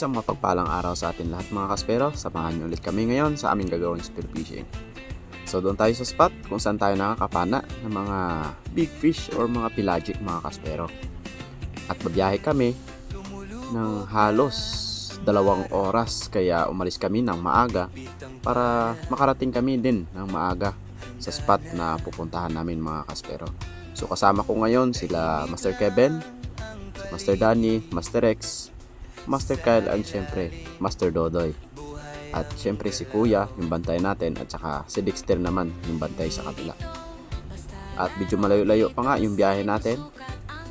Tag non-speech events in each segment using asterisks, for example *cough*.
Isang mapagpalang araw sa atin lahat mga kaspero. Samahan niyo ulit kami ngayon sa aming gagawing spear fishing. So doon tayo sa spot kung saan tayo nakakapana ng mga big fish or mga pelagic mga kaspero. At babiyahe kami ng halos dalawang oras kaya umalis kami ng maaga para makarating kami din ng maaga sa spot na pupuntahan namin mga kaspero. So kasama ko ngayon sila Master Kevin, Master Danny, Master X, Master Kyle and syempre Master Dodoy. At syempre si Kuya, yung bantay natin at saka si Dexter naman yung bantay sa kabila. At medyo malayo-layo pa nga yung biyahe natin.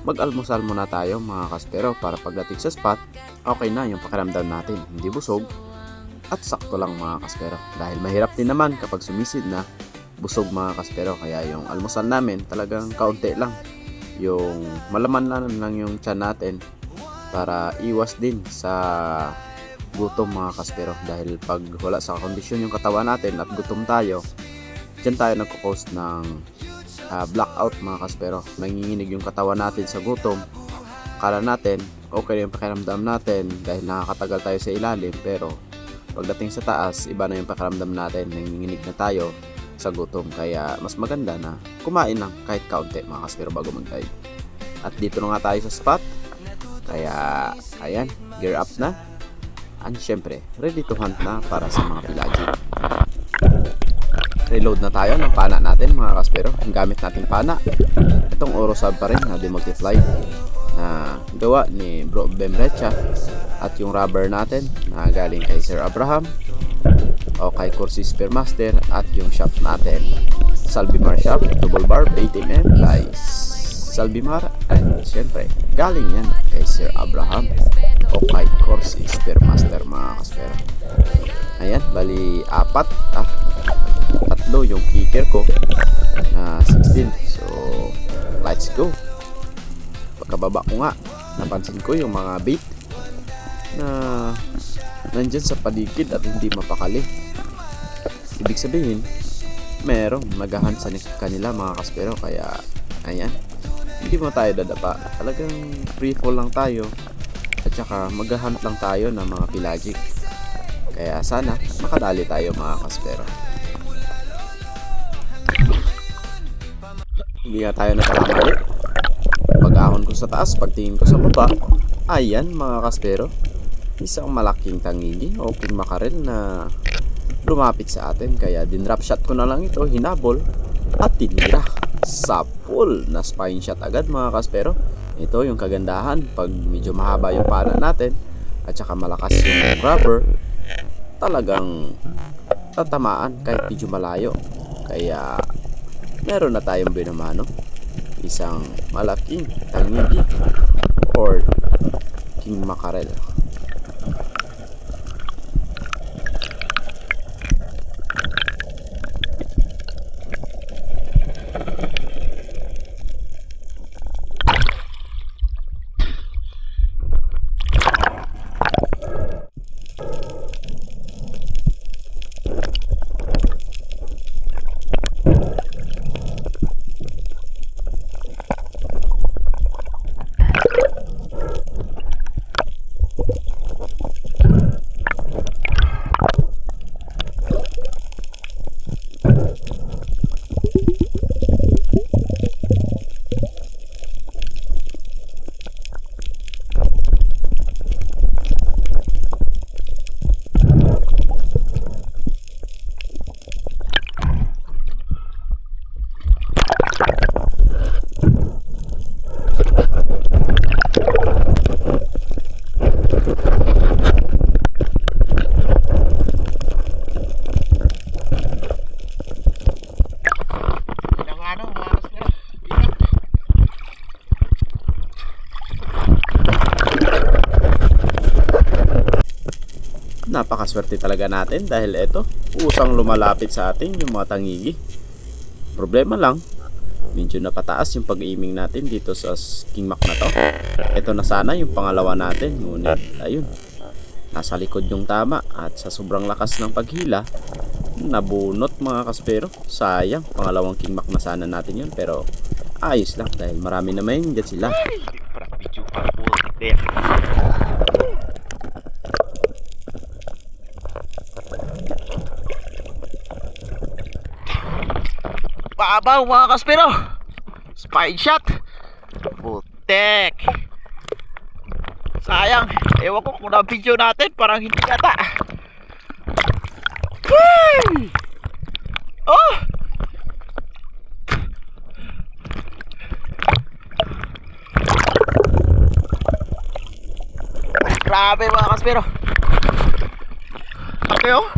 Mag-almusal muna tayo mga kaspero para pagdating sa spot, okay na yung pakiramdam natin, hindi busog at sakto lang mga kaspero. Dahil mahirap din naman kapag sumisid na busog mga kaspero kaya yung almusal namin talagang kaunti lang. Yung malaman lang lang yung tiyan natin para iwas din sa gutom mga kaspero dahil pag wala sa kondisyon yung katawan natin at gutom tayo dyan tayo nagko-cause ng ah, blackout mga kaspero nanginginig yung katawan natin sa gutom. Kala natin okay na yung pakiramdam natin dahil nakakatagal tayo sa ilalim. Pero pagdating sa taas iba na yung pakiramdam natin. Nanginginig na tayo sa gutom. Kaya mas maganda na kumain lang kahit kaunti mga kaspero bago mag-dive. At dito na nga tayo sa spot kaya ayan gear up na And syempre, ready to hunt na para sa mga pelagic. Reload na tayo ng pana natin mga kaspero. Ang gamit nating pana. Itong Orosab pa rin na demultiply na gawa ni Bro Bemrecha at yung rubber natin na galing kay Sir Abraham o kay Corsi Spearmaster at yung shaft natin Salvimar shaft double barb 80mm by Salvimar and syempre galing yan kay Sir Abraham o kay Corsi Spearmaster mga kaspero ayan bali apat ah tatlo yung kicker ko na 16 so let's go. Pagkababa ko nga napansin ko yung mga bait na nandyan sa paligid at hindi mapakali. Ibig sabihin merong nagahan sa ni- kanila mga kaspero kaya ayan hindi mo tayo dadapa. Talagang free fall lang tayo. At saka maghahunt lang tayo ng mga pelagic. Kaya sana makadali tayo mga kaspero. Hindi nga tayo nagkakamali. Pag-ahon ko sa taas pagtingin ko sa baba. Ayan mga kaspero. Isang malaking tangigi o makarel na lumapit sa atin. Kaya dinrap shot ko na lang ito hinabol at tinira sa full na spine shot agad mga kaspero. Ito yung kagandahan pag medyo mahaba yung pana natin at saka malakas yung rubber. Talagang tatamaan kahit medyo malayo. Kaya meron na tayong binamano. Isang malaking tangigi or king mackerel napakaswerte talaga natin dahil eto usang lumalapit sa atin yung mga tangigi. Problema lang medyo napataas yung pag-aiming natin dito sa King Mac na to. Ito na sana yung pangalawa natin ngunit ayun nasa likod yung tama at sa sobrang lakas ng paghila nabunot mga kaspero. Sayang pangalawang King Mac na sana natin yun pero ayos lang dahil marami naman dyan sila. Para. Babaw mga kaspero. Spine shot. Putek. Sayang. Ewan ko kung na-video natin. Parang hindi yata. Woo! Oh! Grabe mga kaspero. Okay oh.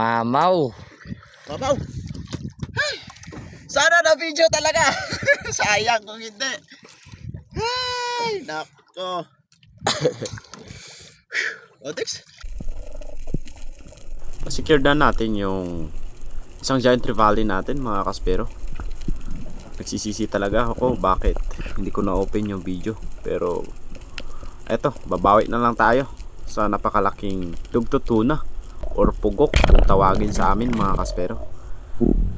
Mamaw. Mabaw. Ay, sana na video talaga. *laughs* Sayang kung hindi. Ay, nako. o, *coughs* Dex. Secure na natin yung isang giant trevally natin mga kaspero. Nagsisisi talaga ako bakit hindi ko na-open yung video. Pero eto, babawi na lang tayo sa napakalaking dugto tuna or pugok kung tawagin sa amin mga kaspero.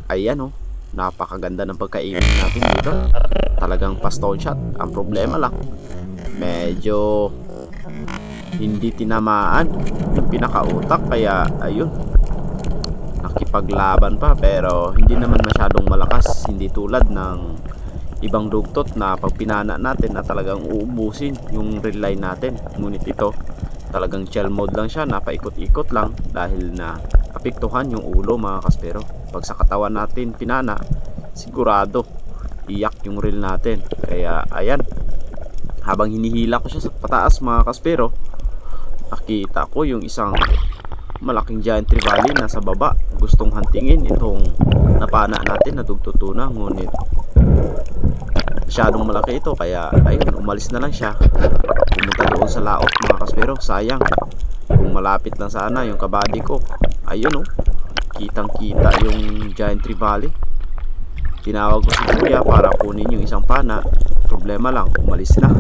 Ayan oh, napakaganda ng pagkainin natin dito. Talagang paston shot. Ang problema lang, medyo hindi tinamaan ng pinakautak kaya ayun nakipaglaban pa pero hindi naman masyadong malakas hindi tulad ng ibang dugtot na pag natin na talagang uubusin yung relay natin ngunit ito talagang shell mode lang siya napaikot-ikot lang dahil na apektuhan yung ulo mga kaspero. Pag sa katawan natin pinana sigurado iyak yung reel natin. Kaya ayan. Habang hinihila ko siya sa pataas mga kaspero nakita ko yung isang malaking giant trevally nasa baba. Gustong huntingin itong napana natin na tugtutuna ngunit masyadong malaki ito kaya ayun umalis na lang siya. Pumunta doon sa laot mga kaspero. Sayang. Kung malapit lang sana yung kabady ko. Ayun oh. Kitang kita yung giant trevally tinawag ko si kuya para kunin yung isang pana. Problema lang umalis na.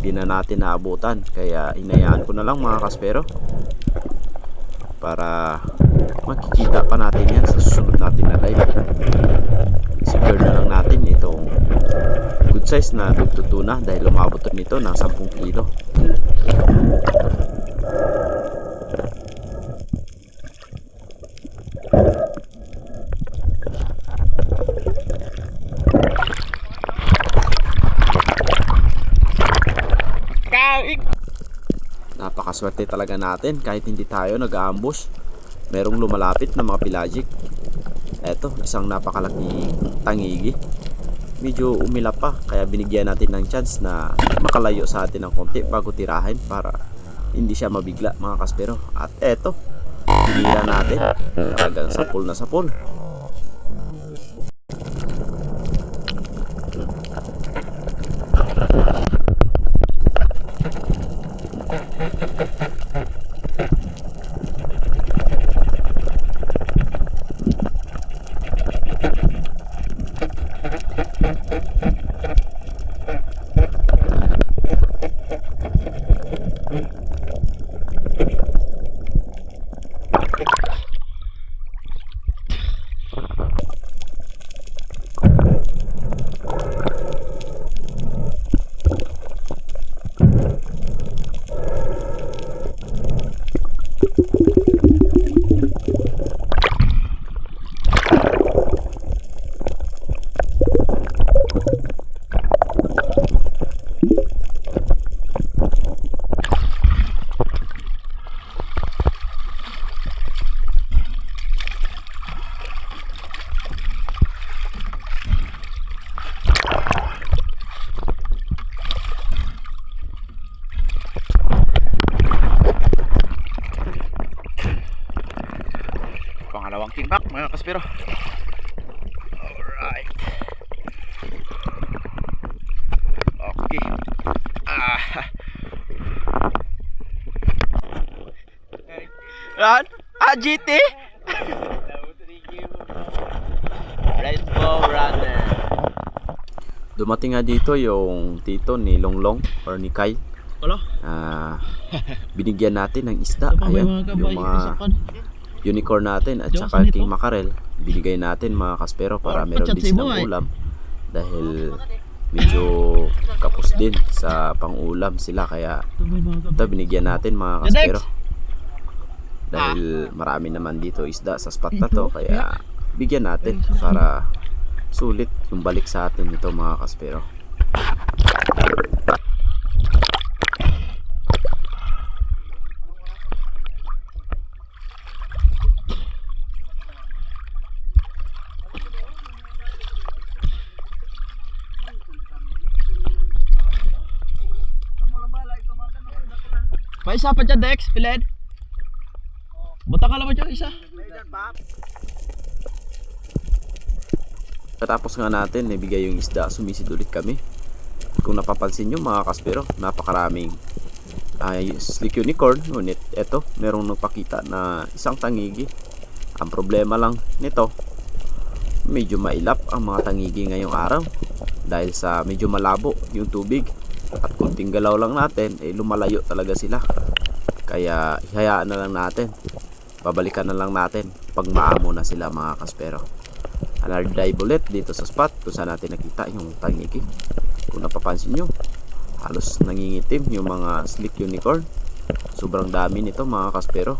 Hindi na natin naabutan. Kaya inayaan ko na lang mga kaspero. Para makikita pa natin yan sa susunod natin na live. Secure na lang natin itong good size na dugtutuna dahil umabot nito ng 10 kilo. Napakaswerte talaga natin kahit hindi tayo nag-ambush. Merong lumalapit na mga pelagic. Eto isang napakalaki tangigi medyo umilap pa. Kaya binigyan natin ng chance na makalayo sa atin ng konti bago tirahin para hindi siya mabigla mga kaspero. At eto tinira natin. Talagang sapul na sapul kaspero. Alright. Okay. Ah. Ran? Ah, GT? Rainbow Runner. Dumating nga dito yung tito ni Longlong or ni Kai. Wala. Ah, binigyan natin ng isda. Ayan, yung mga unicorn natin at saka king mackerel. Binigay natin mga kaspero para meron din si silang ulam. Dahil medyo kapos din sa pang-ulam sila kaya ito binigyan natin mga kaspero. Dahil marami naman dito isda sa spot na to kaya bigyan natin para sulit yung balik sa atin ito mga kaspero. Isa pa dyan, Dex, Piled. Buta ka ba dyan, isa? Katapos nga natin ibigay yung isda, sumisid ulit kami. Kung napapansin nyo mga kaspero, napakaraming ay slick unicorn. Ngunit eto, merong nagpakita na isang tangigi. Ang problema lang nito, medyo mailap ang mga tangigi ngayong araw. Dahil sa medyo malabo yung tubig. At kunting galaw lang natin, eh lumalayo talaga sila. Kaya ihayaan na lang natin. Babalikan na lang natin pag maamo na sila mga kaspero. Another dive ulit dito sa spot kung saan natin nakita yung tangiki. Kung napapansin nyo halos nangingitim yung mga slick unicorn. Sobrang dami nito mga kaspero.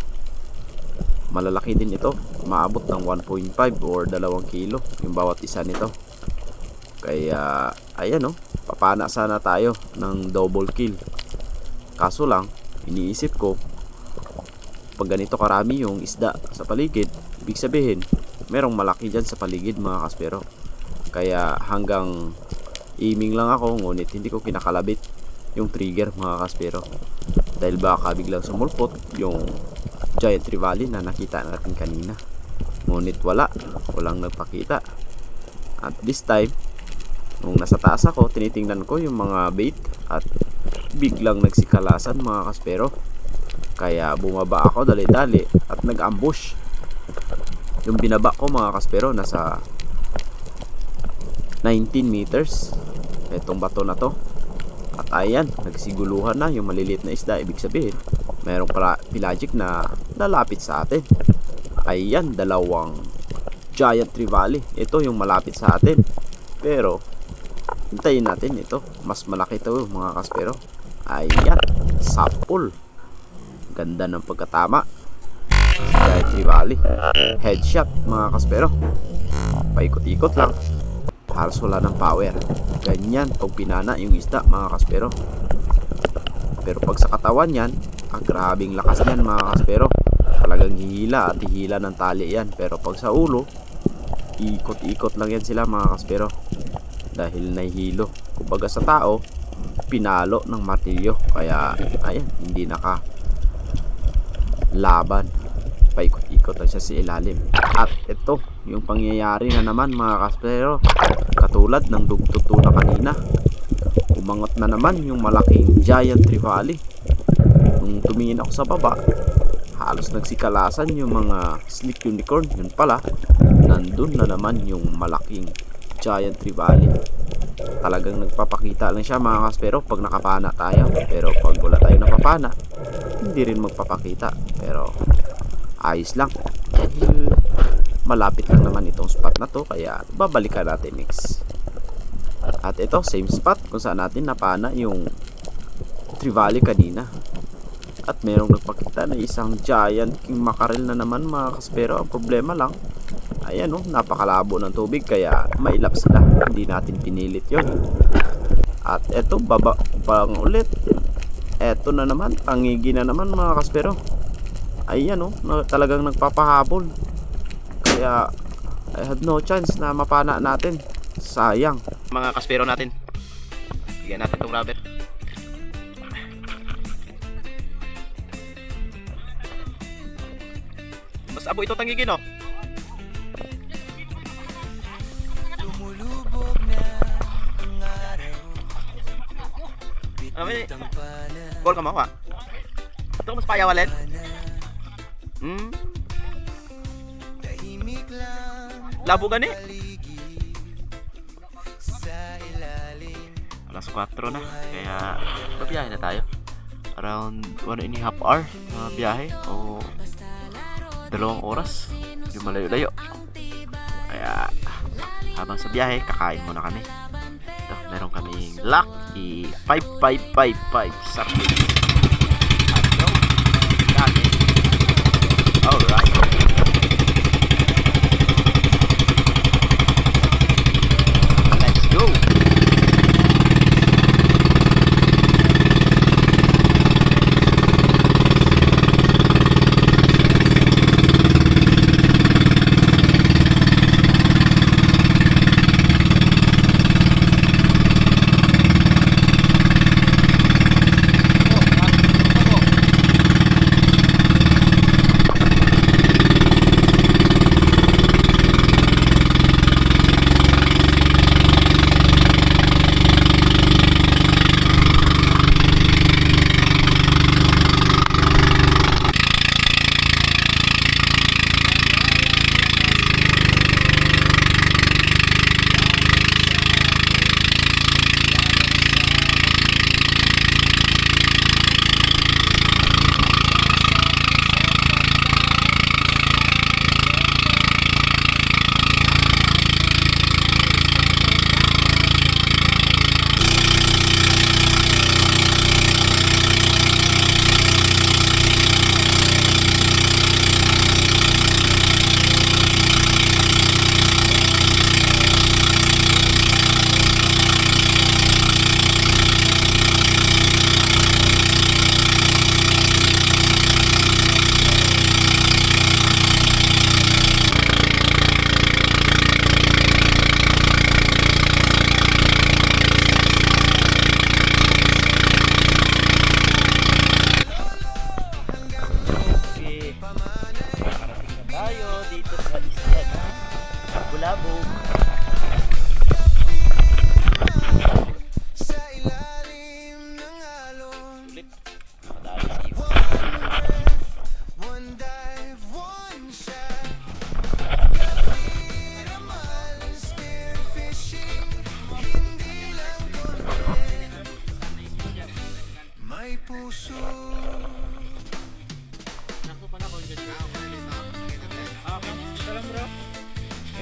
Malalaki din ito. Maabot ng 1.5 or 2 kilo yung bawat isa nito kaya ayan o papana sana tayo ng double kill. Kaso lang iniisip ko pag ganito karami yung isda sa paligid ibig sabihin merong malaki dyan sa paligid mga kaspero. Kaya hanggang aiming lang ako ngunit hindi ko kinakalabit yung trigger mga kaspero. Dahil baka biglang sumulpot yung giant trevally na nakita natin kanina. Ngunit wala walang nagpakita. At this time nung nasa taas ako tinitingnan ko yung mga bait at biglang nagsikalasan mga kaspero. Kaya bumaba ako dali-dali at nag-ambush. Yung binaba ko mga kaspero nasa 19 meters. Itong bato na to. At ayan nagsiguluhan na yung maliliit na isda. Ibig sabihin pala pelagic na lalapit sa atin. Ayan dalawang giant trevally ito yung malapit sa atin. Pero hintayin natin ito. Mas malaki to mga kaspero. Ayan. Sapul ganda ng pagkatama. Giant Trevally headshot mga kaspero. Paikot-ikot lang. Halos wala ng power. Ganyan pag pinana yung isda mga kaspero. Pero pag sa katawan yan ang grabing lakas niyan mga kaspero. Talagang hihila at hihila ng tali yan. Pero pag sa ulo ikot-ikot lang yan sila mga kaspero dahil nahihilo kumbaga sa tao pinalo ng martilyo. Kaya ayan hindi naka laban paikot-ikot lang siya sa ilalim. At ito yung pangyayari na naman mga kaspero. Katulad ng dugtuto na kanina. Umangot na naman yung malaking giant trevally nung tumingin ako sa baba halos nagsikalasan yung mga slick unicorn. Yun pala nandun na naman yung malaking giant trevally talagang nagpapakita lang siya mga kaspero pag nakapana tayo pero pag wala tayo napapana hindi rin magpapakita. Pero ayos lang. Dahil malapit lang naman itong spot na to kaya babalikan natin next at ito same spot kung saan natin napana yung Trivali kanina. At merong nagpakita na isang giant king mackerel na naman mga kaspero ang problema lang ayan oh napakalabo ng tubig kaya mailap sila hindi natin pinilit yon at eto baba pang ulit. Eto na naman tangigi na naman mga kaspero. Ayan oh na, talagang nagpapahabol. Kaya I had no chance na mapana natin. Sayang. Mga kaspero natin bigyan natin tong rubber. Mas abo ito tangigin oh Kami, call ka mo ka. Ito mas payawalit. Hmm. Labo gani. Alas 4 na, kaya babiyahe na tayo. Around 1 and a half hour na biyahe o dalawang oras. Yung malayo-layo. Kaya habang sa biyahe, kakain muna kami. Ito, meron kaming y pipe, pipe, pipe, pipe, sapling.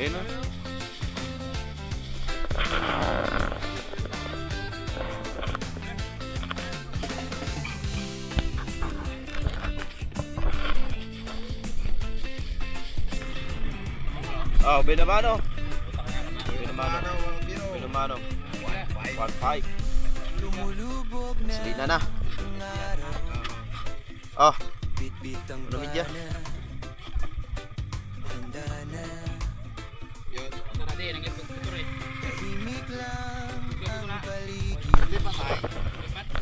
Na. Oh, binamano. Binamano. Binamano. 1.5. Lumulubog na Salina na.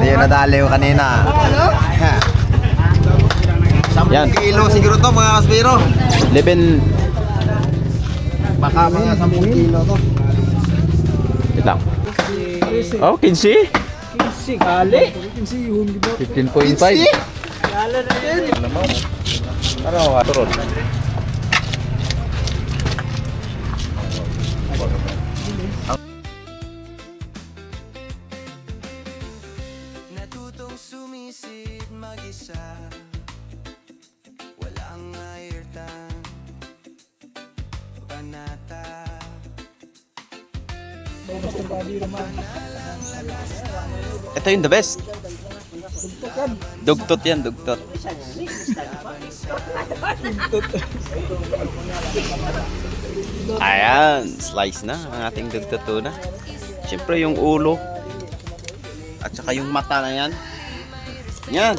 Hindi yun nadali ko kanina. Yan. Kilo siguro to mga kasbiro. 11. Baka mga 10 kilo to. Wait lang. Oh, 15? 15.5. Ano ka? Turun. Natutong Ito the best. Dugtot yan, dugtot. Ayan, slice na ang ating dugtot tuna. Siyempre yung ulo. At saka yung mata na yan. Yan.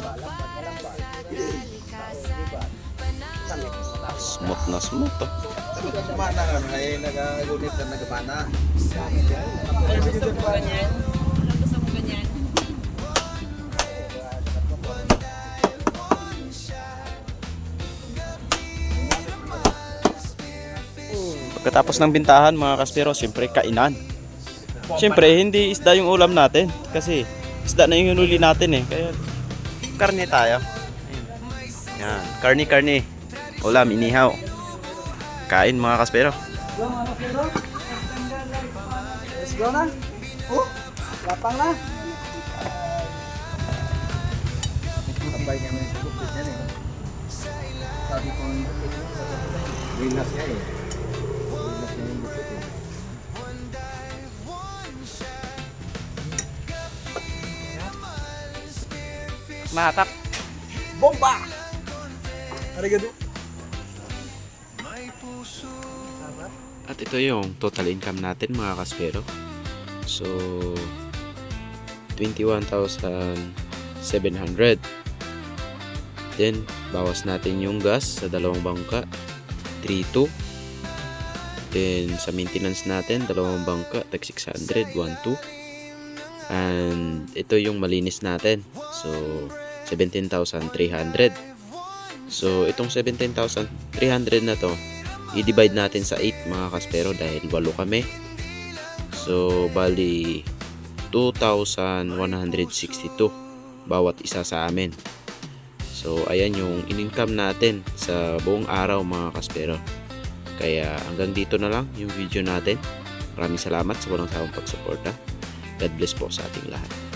Smooth na smooth. Oh. Nagmana ay eh, nagagunit na nagmana. Pagkatapos ng bintahan mga kaspero, siyempre kainan. Siyempre, hindi isda yung ulam natin. Kasi isda na yung hinuli natin eh. Kaya karne tayo. Yan, karne-karne. Ulam, inihaw. Kain mga kaspero. Let's go na. Oh, lapang na. Tambay niya may bukit yan eh. Sabi ko, Winas niya eh. Matak. Bomba! Arigado. At ito yung total income natin mga kaspero. So, 21,700. Then, bawas natin yung gas sa dalawang bangka. 3,2. Then, sa maintenance natin, dalawang bangka, tag 600, 1,2. And, ito yung malinis natin. So, 17,300. So, itong 17,300 na to, i-divide natin sa 8 mga kaspero dahil walo kami. So, bali 2,162 bawat isa sa amin. So, ayan yung in-income natin sa buong araw mga kaspero. Kaya hanggang dito na lang yung video natin. Maraming salamat sa walang sawang pagsuporta. God bless po sa ating lahat.